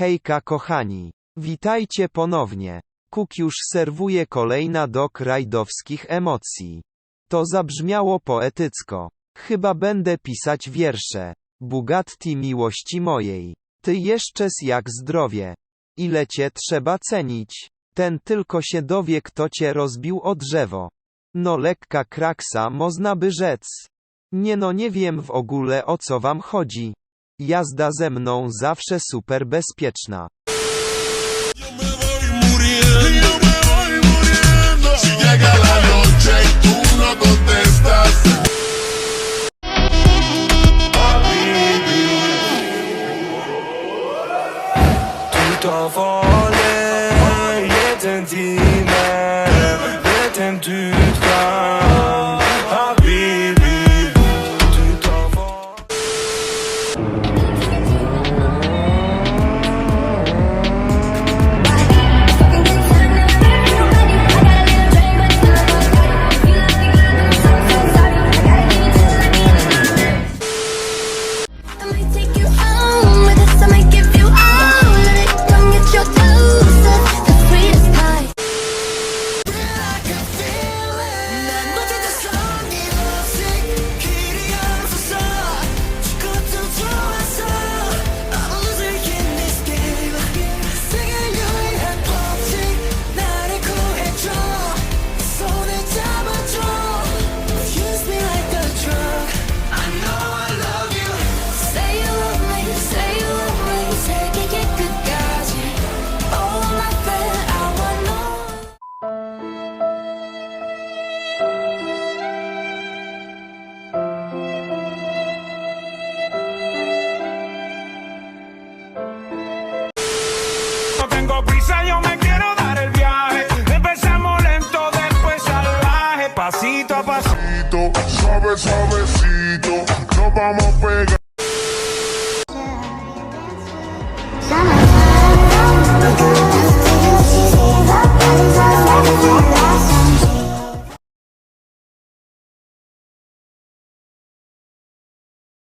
Hejka kochani. Witajcie ponownie. Kuk już serwuje kolejna dok rajdowskich emocji. To zabrzmiało poetycko. Chyba będę pisać wiersze. Bugatti miłości mojej. Ty jeszcze z jak zdrowie. Ile cię trzeba cenić. Ten tylko się dowie kto cię rozbił o drzewo. No lekka kraksa można by rzec. Nie no nie wiem w ogóle o co wam chodzi. Jazda ze mną zawsze super bezpieczna. Tengo prisa, yo me quiero dar el viaje. Empezamos lento, después salvaje Pasito a pasito. Suave, suavecito. Nos vamos